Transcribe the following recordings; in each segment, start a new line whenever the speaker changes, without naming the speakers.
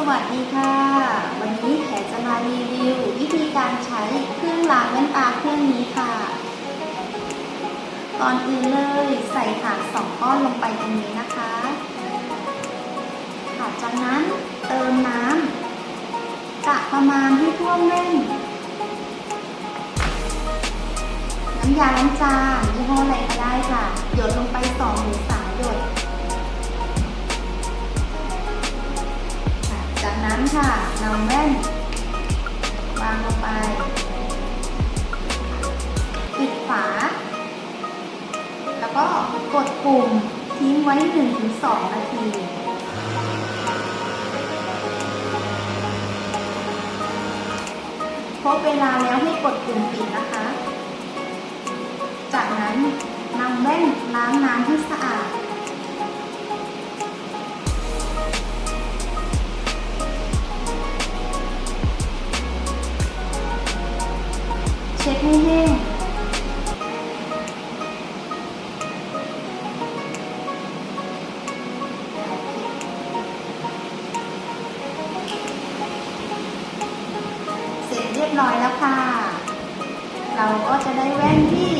สวัสดีค่ะ วันนี้แขกจะมารีวิว วิธีการใช้เครื่องล้างแว่นตาเครื่องนี้ค่ะ ก่อนอื่นเลยใส่ถาดสองก้อนลงไปตรงนี้นะคะค่ะจากนั้นเติมน้ำกะประมาณให้ท่วมแว่นน้ำยาล้างจานยี่ห้ออะไรก็ได้ค่ะ หยดลง ค่ะนำแว่น วางลงไป ปิดฝา แล้วก็กดปุ่มทิ้งไว้ 1-2 นาทีครบเวลาแล้วให้กดปุ่มปิดนะคะ จากนั้นนำแว่นล้างน้ำให้ ช็ดให้แห้งเสร็จเรียบร้อยแล้วค่ะ เราก็จะได้แว่นที่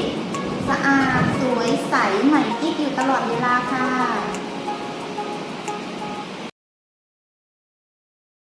สะอาดสวยใสใหม่กิ๊กอยู่ตลอดเวลาค่ะ